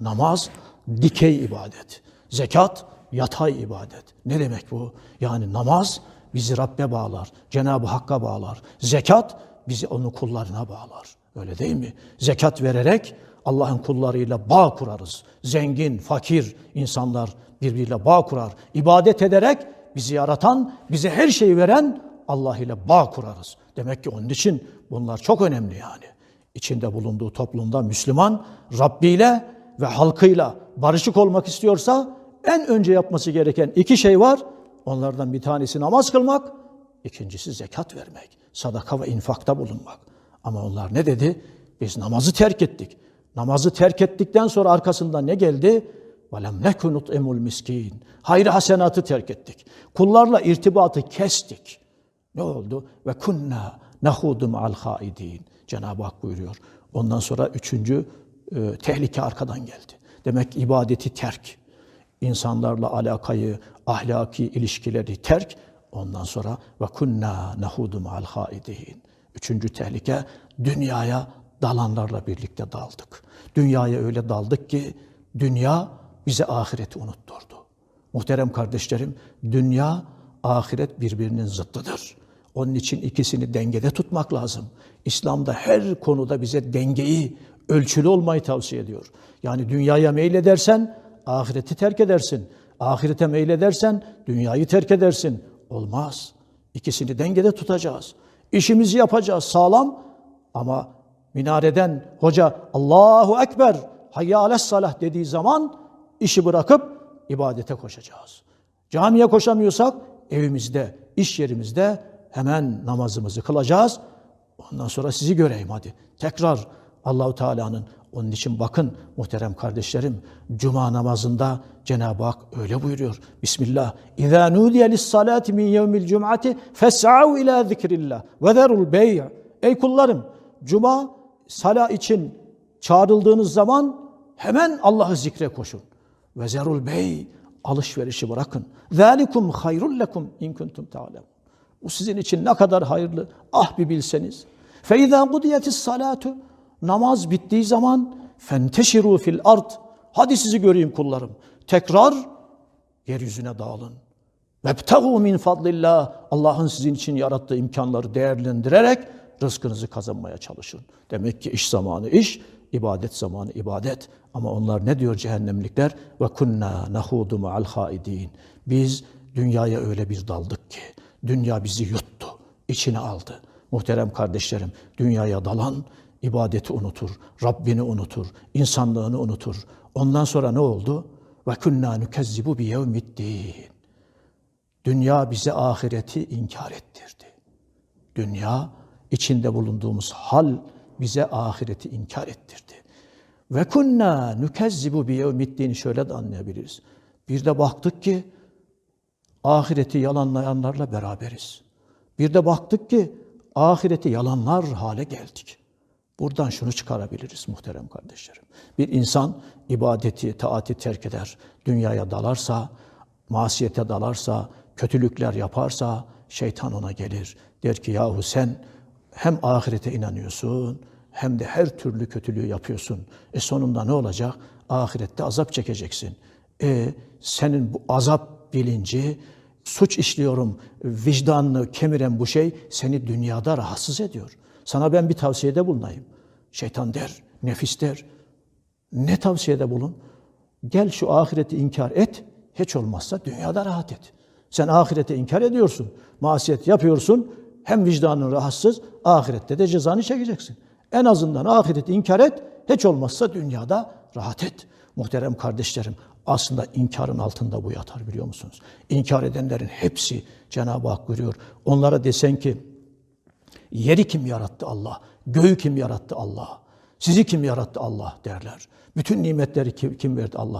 Namaz dikey ibadet. Zekat yatay ibadet. Ne demek bu? Yani namaz bizi Rabbe bağlar, Cenab-ı Hakk'a bağlar. Zekat bizi onun kullarına bağlar. Öyle değil mi? Zekat vererek Allah'ın kullarıyla bağ kurarız. Zengin, fakir insanlar birbiriyle bağ kurar. İbadet ederek bizi yaratan, bize her şeyi veren Allah ile bağ kurarız. Demek ki onun için bunlar çok önemli yani. İçinde bulunduğu toplumda Müslüman Rabbi ile ve halkıyla barışık olmak istiyorsa en önce yapması gereken iki şey var. Onlardan bir tanesi namaz kılmak, ikincisi zekat vermek, sadaka ve infakta bulunmak. Ama onlar ne dedi? Biz namazı terk ettik. Namazı terk ettikten sonra arkasında ne geldi? وَلَمْ نَكُنُ نُطْعِمُ الْمِسْكِينَ Hayır hasenatı terk ettik. Kullarla irtibatı kestik. Ne oldu? Ve kunna nahudu ma'al haidin. Cenab-ı Hak buyuruyor. Ondan sonra üçüncü e, tehlike arkadan geldi. Demek ibadeti terk. insanlarla alakayı, ahlaki ilişkileri terk. Ondan sonra ve kunna nahudu ma'al haidin. Üçüncü tehlike dünyaya dalanlarla birlikte daldık. Dünyaya öyle daldık ki dünya bize ahireti unutturdu. Muhterem kardeşlerim, dünya, ahiret birbirinin zıttıdır. Onun için ikisini dengede tutmak lazım. İslam'da her konuda bize dengeyi, ölçülü olmayı tavsiye ediyor. Yani dünyaya meyledersen ahireti terk edersin. Ahirete meyledersen dünyayı terk edersin. Olmaz. İkisini dengede tutacağız. İşimizi yapacağız sağlam ama minareden hoca Allahu Ekber hayya ales salah dediği zaman işi bırakıp ibadete koşacağız. Camiye koşamıyorsak evimizde, iş yerimizde hemen namazımızı kılacağız. Ondan sonra sizi göreyim hadi. Tekrar Allahu Teala'nın onun için bakın muhterem kardeşlerim cuma namazında Cenab-ı Hak öyle buyuruyor. Bismillah. İza nudiye lis salati min yevmil cum'ati fes'au ila zikrillah ve zerul bey'. Ey kullarım cuma sala için çağrıldığınız zaman hemen Allah'ı zikre koşun. Ve zerul bey alışverişi bırakın. Zalikum hayrul lekum in kuntum ta'lemun. Bu sizin için ne kadar hayırlı. Ah bir bilseniz. Fe izâ gudiyetis salatu namaz bittiği zaman fenteşiru fil ard. Hadi sizi göreyim kullarım. Tekrar yeryüzüne dağılın. Vebtegu min fadlillah. Allah'ın sizin için yarattığı imkanları değerlendirerek rızkınızı kazanmaya çalışın. Demek ki iş zamanı iş, ibadet zamanı ibadet. Ama onlar ne diyor cehennemlikler? Ve kunna nahudu ma'al haidin. Biz dünyaya öyle bir daldık ki dünya bizi yuttu, içine aldı. Muhterem kardeşlerim, dünyaya dalan ibadeti unutur, Rabbini unutur, insanlığını unutur. Ondan sonra ne oldu? Ve kunna nukezzibu bi yevmiddin. Dünya bize ahireti inkar ettirdi. Dünya içinde bulunduğumuz hal bize ahireti inkar ettirdi. Ve kunna nukezzibu bi yevmiddin şöyle de anlayabiliriz. Bir de baktık ki ahireti yalanlayanlarla beraberiz. Bir de baktık ki ahireti yalanlar hale geldik. Buradan şunu çıkarabiliriz muhterem kardeşlerim. Bir insan ibadeti, taati terk eder, dünyaya dalarsa, masiyete dalarsa, kötülükler yaparsa şeytan ona gelir. Der ki yahu sen hem ahirete inanıyorsun hem de her türlü kötülüğü yapıyorsun. E sonunda ne olacak? Ahirette azap çekeceksin. E senin bu azap bilinci, suç işliyorum, vicdanını kemiren bu şey seni dünyada rahatsız ediyor. Sana ben bir tavsiyede bulunayım. Şeytan der, nefis der. Ne tavsiyede bulun? Gel şu ahireti inkar et, hiç olmazsa dünyada rahat et. Sen ahirete inkar ediyorsun, masiyet yapıyorsun, hem vicdanın rahatsız, ahirette de cezanı çekeceksin. En azından ahireti inkar et, hiç olmazsa dünyada rahat et. Muhterem kardeşlerim, aslında inkarın altında bu yatar biliyor musunuz? İnkar edenlerin hepsi Cenab-ı Hak buyuruyor. Onlara desen ki, yeri kim yarattı Allah, göğü kim yarattı Allah, sizi kim yarattı Allah derler. Bütün nimetleri kim, kim verdi Allah.